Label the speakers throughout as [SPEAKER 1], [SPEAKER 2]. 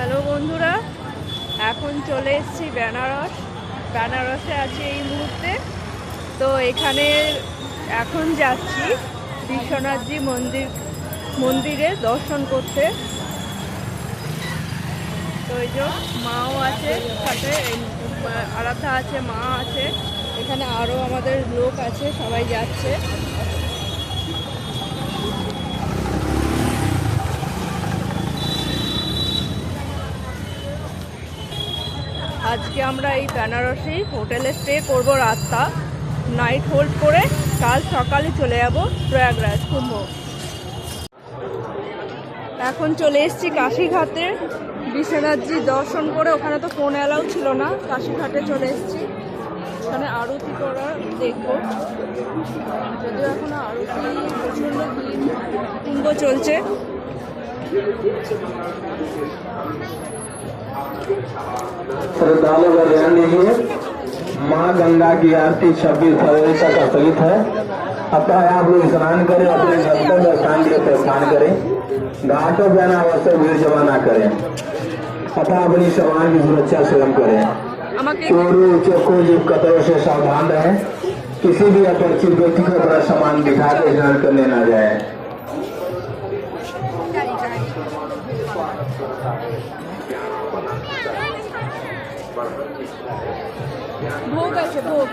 [SPEAKER 1] Hello বন্ধুরা, এখন চলে এসেছি বেনারস। বেনারসে আছি এই মুহূর্তে। তো এখানে এখন যাচ্ছি বিশ্বনাথজি মন্দির, মন্দিরে দর্শন করতে। তো এই যে মাও আছে সাথে আরাধা আছে, মা আছে। এখানে আরও আমাদের লোক আছে, সবাই যাচ্ছে। আজকে আমরা এই বেনারসি হোটেলে স্টে করব রাস্তা নাইট হোল্ড করে কাল সকালে চলে যাব প্রয়াগরাজ, কুম্ভ। এখন চলে এসেছি কাশীঘাটে। বিশ্বনাথজি দর্শন করে, ওখানে তো ফোন অ্যালাউ ছিল না, কাশীঘাটে চলে এসেছি। ওখানে আরতি করা দেখব। যদিও এখন আরতি প্রচণ্ড কুম্ভ চলছে।
[SPEAKER 2] श्रद्धालु का ध्यान दीजिए माँ गंगा की आरती छब्बीस फरवरी तक स्थगित है। अतः आप लोग स्नान करें, अपने गंतव्य स्थान के प्रस्थान करें। घाटों पर अनावश्यक भीड़ जमा न करें। अतः अपनी सामान की सुरक्षा स्वयं करें। चोरू चको जीव कतरों से सावधान रहें। किसी भी अपरिचित व्यक्ति को अपना सामान दिखा के स्नान करने न जाए।
[SPEAKER 1] ভোগ আছে ভোগ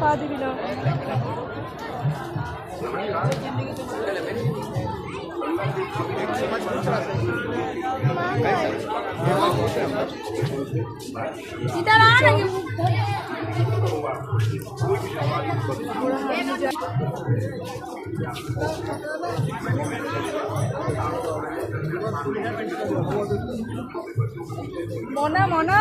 [SPEAKER 1] পা দিবি না মনা মনা।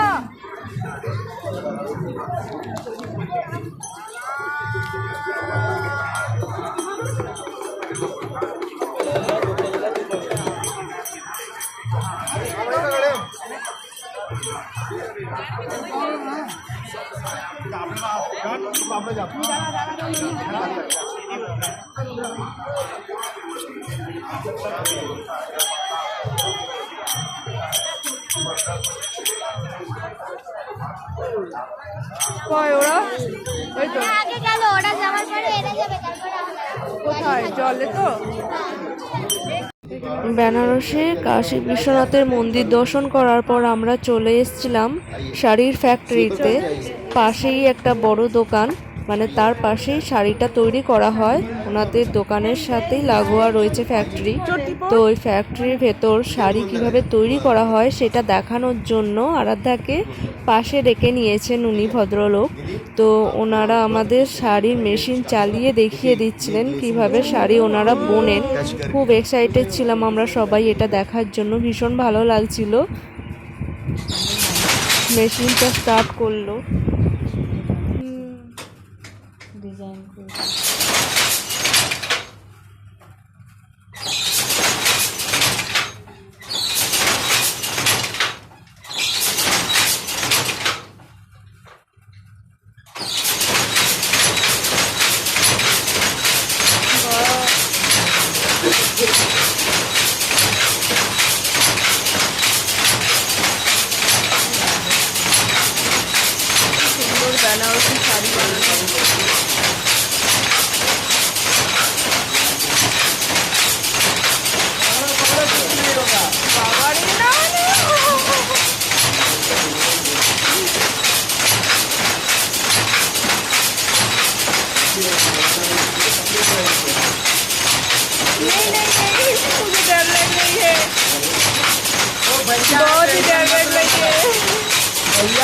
[SPEAKER 1] কয় ওরা? ওই তো।
[SPEAKER 3] আগে গেল ওরা যাওয়ার পরে এরা যাবে
[SPEAKER 1] কোথায়? জলে তো?
[SPEAKER 4] বেনারসে কাশী বিশ্বনাথের মন্দির দর্শন করার পর আমরা চলে এসেছিলাম শাড়ির ফ্যাক্টরিতে পাশেই একটা বড় দোকান। মানে তার পাশেই শাড়িটা তৈরি করা হয়। ওনাদের দোকানের সাথেই লাগোয়া রয়েছে ফ্যাক্টরি তো ওই ফ্যাক্টরির ভেতর শাড়ি কীভাবে তৈরি করা হয় সেটা দেখানোর জন্য আরাধ্যাকে পাশে রেখে নিয়েছেন উনি ভদ্রলোক। তো ওনারা আমাদের শাড়ির মেশিন চালিয়ে দেখিয়ে দিচ্ছিলেন কীভাবে শাড়ি ওনারা বোনেন। খুব এক্সাইটেড ছিলাম আমরা সবাই এটা দেখার জন্য, ভীষণ ভালো লাগছিল। মেশিনটা স্টার্ট করল। ডিজাইন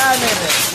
[SPEAKER 1] है
[SPEAKER 4] এবার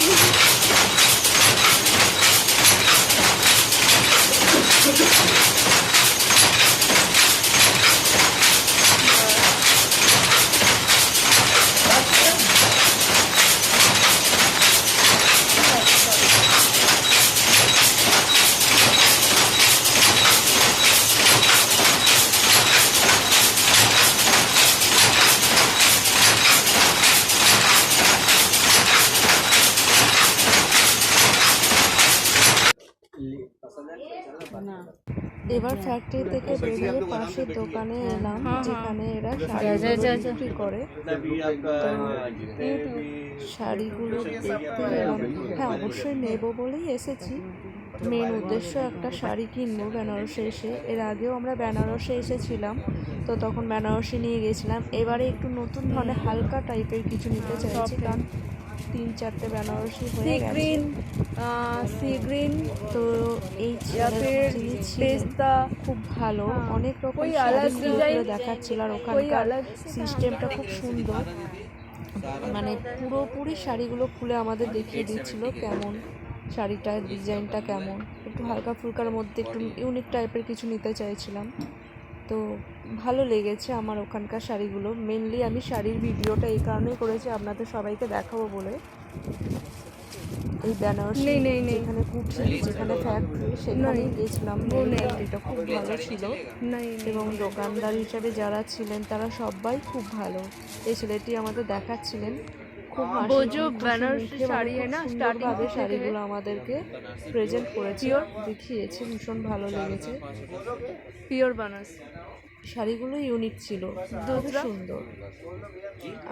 [SPEAKER 4] পাশের দোকানে এলাম যেখানে এরা শাড়ি বিক্রি করে। শাড়িগুলো দেখতে এলাম হ্যাঁ অবশ্যই নেব বলেই এসেছি। মেন উদ্দেশ্য একটা শাড়ি কিনবো বেনারসে এসে। এর আগেও আমরা বেনারসে এসেছিলাম তো তখন বেনারসি নিয়ে গেছিলাম। এবারে একটু নতুন ধরনের হালকা টাইপের কিছু নিতে চাইছি কারণ তিন চারটে
[SPEAKER 1] Benarasi
[SPEAKER 4] sea
[SPEAKER 1] green sea green
[SPEAKER 4] তো এই
[SPEAKER 1] পেস্তা
[SPEAKER 4] খুব ভালো। অনেক রকম দেখাচ্ছিল আর ওখানকার সিস্টেমটা খুব সুন্দর। মানে পুরোপুরি শাড়িগুলো খুলে আমাদের দেখিয়ে দিচ্ছিল কেমন শাড়িটার ডিজাইনটা কেমন। একটু হালকা ফুলকার মধ্যে একটু ইউনিক টাইপের কিছু নিতে চাইছিলাম। তো ভালো লেগেছে আমার ওখানকার শাড়িগুলো। মেনলি আমি শাড়ির ভিডিওটা এই কারণেই করেছি আপনাদের সবাইকে দেখাবো বলে। এই বেনারসি
[SPEAKER 1] নেই, নেই, নেই।
[SPEAKER 4] যেখানে ফ্যাক্টরি সেখানেই গেছিলাম। ফ্যাক্টরিটা খুব ভালো ছিল। এবং দোকানদার হিসেবে যারা ছিলেন তারা সবাই খুব ভালো। এই ছেলেটি আমাদের দেখাচ্ছিলেন। খুব বোজো বেনারসি
[SPEAKER 1] শাড়ি না
[SPEAKER 4] সুন্দরভাবে শাড়িগুলো আমাদেরকে প্রেজেন্ট করেছে দেখিয়েছে ভীষণ ভালো লেগেছে।
[SPEAKER 1] পিওর বানারসি
[SPEAKER 4] শাড়িগুলো ইউনিক ছিল খুব সুন্দর।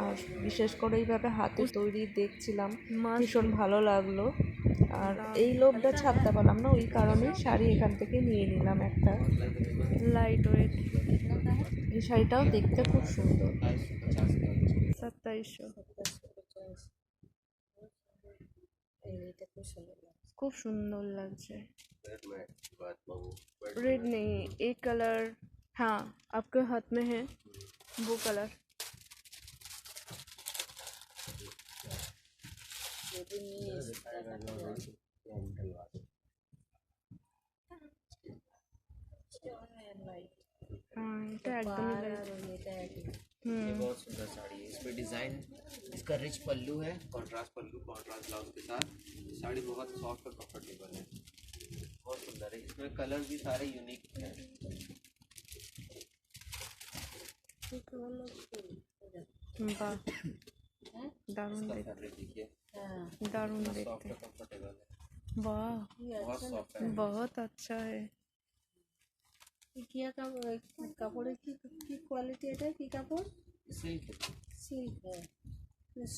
[SPEAKER 4] আর বিশেষ করে এইভাবে হাতে তৈরি দেখছিলাম ভীষণ ভালো লাগল। আর এই লোভটা ছাড়তে পারলাম না ওই কারণে শাড়ি এখান থেকে নিয়ে নিলাম একটা।
[SPEAKER 1] লাইট ওয়েট
[SPEAKER 4] এই শাড়িটাও দেখতে খুব সুন্দর।
[SPEAKER 1] সাতাইশশো। सौ খুব সুন্দর লাগছে रेड नहीं एक कलर हाँ आपके हाथ में है वो कलर हाँ এটা একদমই light। হুম
[SPEAKER 5] बहुत सुंदर साड़ी है इसमें डिजाइन इसका रिच पल्लू है कॉन्ट्रास्ट पल्लू कॉन्ट्रास्ट ब्लाउज के साथ साड़ी बहुत सॉफ्ट और कंफर्टेबल है बहुत सुंदर है इसमें कलर भी सारे यूनिक हैं
[SPEAKER 1] বাহ দারুণ দেখতে
[SPEAKER 5] फैब्रिक देखिए
[SPEAKER 1] দারুণ
[SPEAKER 5] सॉफ्ट
[SPEAKER 1] দেখতে
[SPEAKER 5] और कंफर्टेबल है
[SPEAKER 1] वाह
[SPEAKER 5] बहुत सॉफ्ट है
[SPEAKER 1] बहुत अच्छा है
[SPEAKER 6] কিয়া কাপড় কাপড়ের কি কি কোয়ালিটি এটা কি কাপড়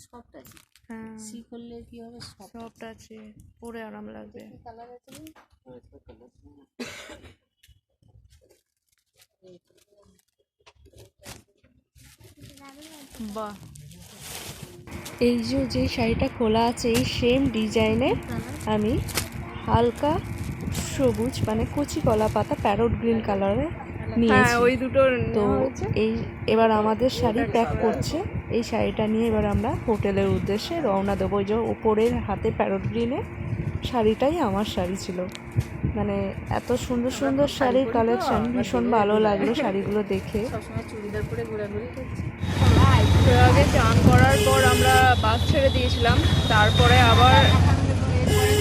[SPEAKER 6] সফট মানে আছে।
[SPEAKER 1] হ্যাঁ।
[SPEAKER 6] সি করলে কি হবে? সফট
[SPEAKER 1] আছে। পরে আরাম লাগবে।
[SPEAKER 6] কালার আছে
[SPEAKER 1] বাহ।
[SPEAKER 4] এই যে যে শাড়িটা খোলা আছে এই সেম ডিজাইনে আমি হালকা সবুজ মানে কচি কলা পাতা প্যারট গ্রিন
[SPEAKER 1] কালারে
[SPEAKER 4] নিয়েছি।
[SPEAKER 1] ওই দুটো
[SPEAKER 4] তো এই এবার আমাদের শাড়ি প্যাক করছে। এই শাড়িটা নিয়ে এবার আমরা হোটেলের উদ্দেশ্যে রওনা দেবো। যে ওপরের হাতে প্যারট গ্রিনে শাড়িটাই আমার শাড়ি ছিল। মানে এত সুন্দর সুন্দর শাড়ির কালেকশন, ভীষণ ভালো লাগল শাড়িগুলো দেখে।
[SPEAKER 1] আগে চান করার পর আমরা বাস ছেড়ে দিয়েছিলাম। তারপরে আবার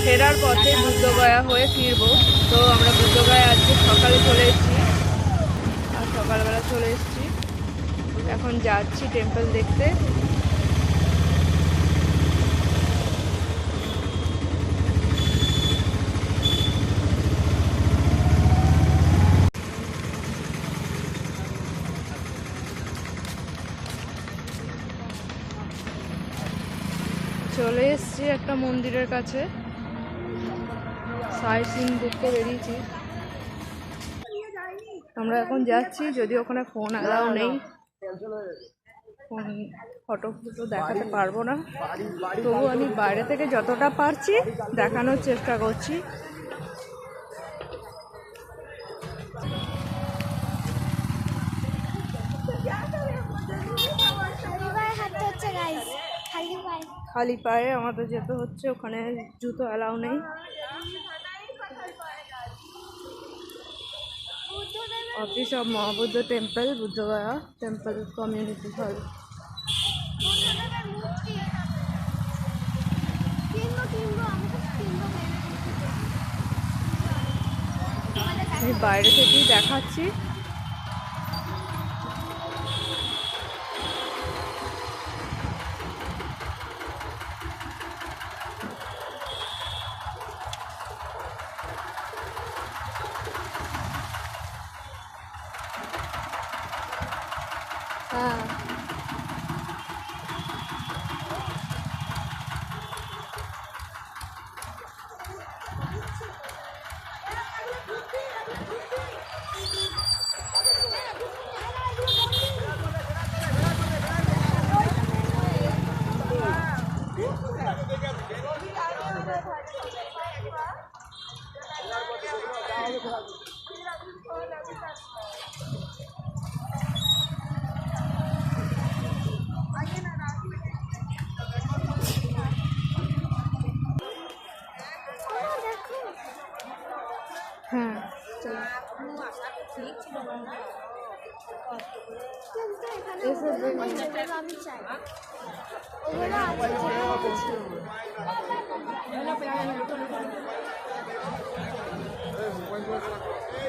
[SPEAKER 1] ফেরার পথে বুদ্ধগয়া হয়ে ফিরবো। তো আমরা বুদ্ধগয়া আজকে সকালে চলে এসেছি। আর সকালবেলা চলে এসেছি। এখন যাচ্ছি টেম্পল দেখতে। চলে এসেছি একটা মন্দিরের কাছে। সাইট সিন দেখতে বেরিয়েছি। আমরা এখন যাচ্ছি যদি ওখানে ফোন অ্যালাউ নেই। ফটো ফটো দেখাতে পারব না। তবু আমি বাইরে থেকে যতটা পারছি দেখানোর চেষ্টা করছি।
[SPEAKER 3] খালি পায়ে।
[SPEAKER 1] আমাদের যেতে হচ্ছে ওখানে জুতো অ্যালাউ নেই। Office of Mahabuddha temple Bodhgaya temple
[SPEAKER 3] community hall. আমি
[SPEAKER 1] বাইরে থেকেই দেখাচ্ছি।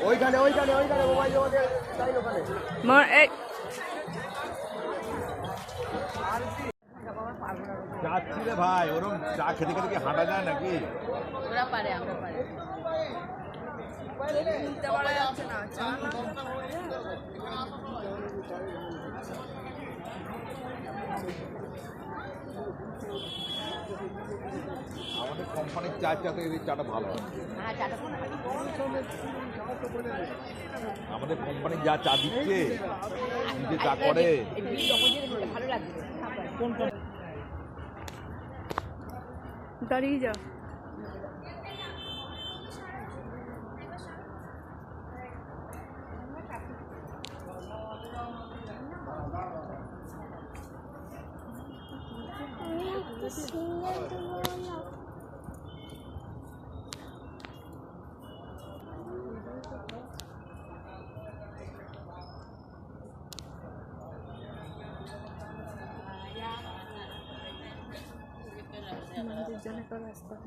[SPEAKER 7] ওইখানে ওইখানে ওইখানে মোবাইল ওখানে।
[SPEAKER 1] মা এই
[SPEAKER 8] যাচ্ছি রে ভাই ওরম চা খেতে খেতে কি হাঁটা যায় নাকি?
[SPEAKER 1] তুলতে পারা। যাচ্ছে না
[SPEAKER 8] আমাদের কোম্পানির চা চাতে এই চাটা ভালো আমাদের কোম্পানি যা চা দিচ্ছে নিজে চা করে।
[SPEAKER 1] দাঁড়িয়ে যা।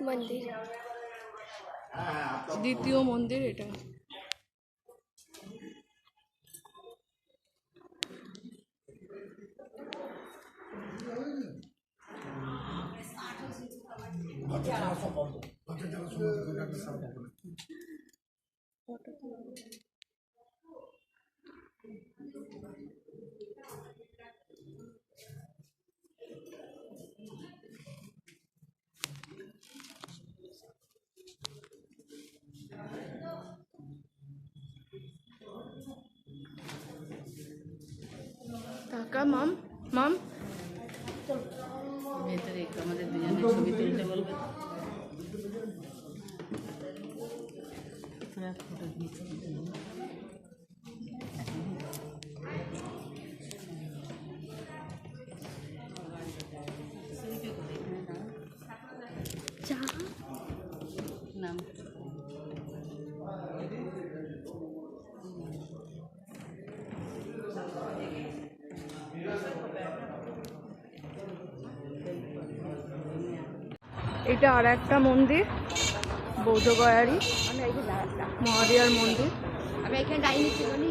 [SPEAKER 5] মন্দির।
[SPEAKER 1] দ্বিতীয় মন্দির এটা। কাকা মাম মাম।
[SPEAKER 6] ভেতরে একটু আমাদের দুজনের ছবি তুলতে বলবে। ফটো
[SPEAKER 1] এটা আর একটা মন্দির বৌদ্ধগয়ারই মহাদিয়ার মন্দির।
[SPEAKER 5] আমি এখানে ডাইনি ছিল নি?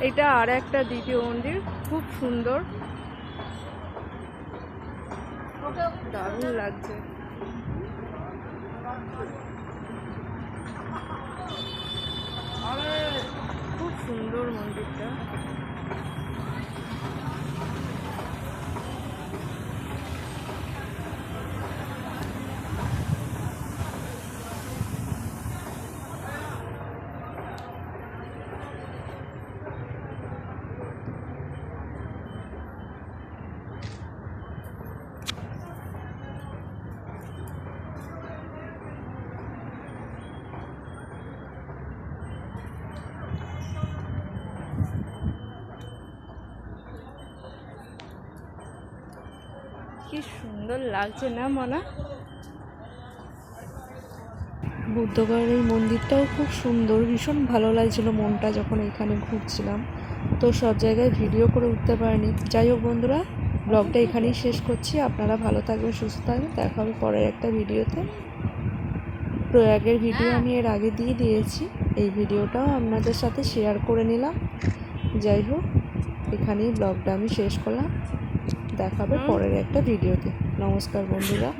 [SPEAKER 1] এটা আর একটা দ্বিতীয় মন্দির খুব সুন্দর। দারুণ লাগছে। খুব সুন্দর মন্দিরটা। সুন্দর লাগছে না মনা?
[SPEAKER 4] বুদ্ধগয়ের এই মন্দিরটাও খুব সুন্দর ভীষণ ভালো লাগছিল মনটা যখন এখানে ঘুরছিলাম। তো সব জায়গায় ভিডিও করে উঠতে পারিনি। যাই হোক বন্ধুরা ব্লগটা এখানেই শেষ করছি। আপনারা ভালো থাকবেন সুস্থ থাকবেন। দেখা হবে পরের একটা ভিডিওতে। প্রয়াগের ভিডিও আমি এর আগে দিয়ে দিয়েছি। এই ভিডিওটাও আপনাদের সাথে শেয়ার করে নিলাম। যাই হোক এখানেই ব্লগটা আমি শেষ করলাম। দেখাবে পরের একটা ভিডিওতে। নমস্কার বন্ধুরা।